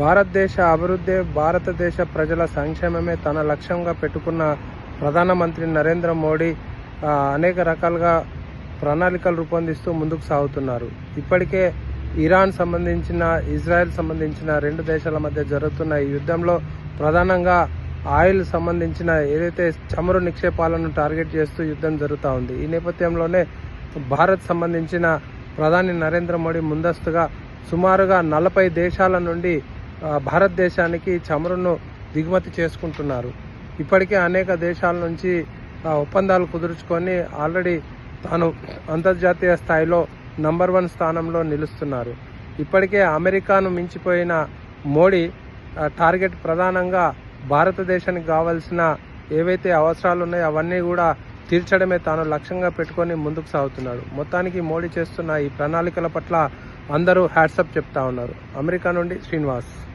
భారతదేశ అభివృద్ధి భారతదేశ ప్రజల సంక్షేమమే తన లక్ష్యంగా పెట్టుకున్న ప్రధానమంత్రి నరేంద్ర మోడీ అనేక రకాలుగా ప్రణాళికలు రూపొందిస్తూ ముందుకు సాగుతున్నారు. ఇప్పటికే ఇరాన్ సంబంధించిన ఇజ్రాయెల్ సంబంధించిన రెండు దేశాల మధ్య జరుగుతున్న ఈ యుద్ధంలో ప్రధానంగా ఆయిల్ సంబంధించిన ఏదైతే చమురు నిక్షేపాలను టార్గెట్ చేస్తూ యుద్ధం జరుగుతూ ఉంది ఈ నేపథ్యంలోనే భారత్ సంబంధించిన ప్రధాని నరేంద్ర మోడీ ముందస్తుగా సుమారుగా నలభై దేశాల నుండి భారతదేశానికి చమురును దిగుమతి చేసుకుంటున్నారు. ఇప్పటికే అనేక దేశాల నుంచి ఒప్పందాలు కుదుర్చుకొని ఆల్రెడీ తాను అంతర్జాతీయ స్థాయిలో నంబర్ వన్ స్థానంలో నిలుస్తున్నారు. ఇప్పటికే అమెరికాను మించిపోయిన మోడీ టార్గెట్ ప్రధానంగా భారతదేశానికి కావాల్సిన ఏవైతే అవసరాలు ఉన్నాయో అవన్నీ కూడా తీర్చడమే తాను లక్ష్యంగా పెట్టుకొని ముందుకు సాగుతున్నాడు. మొత్తానికి మోడీ చేస్తున్న ఈ ప్రణాళికల పట్ల అందరూ హ్యాట్సప్ చెప్తా ఉన్నారు. అమెరికా నుండి శ్రీనివాస్.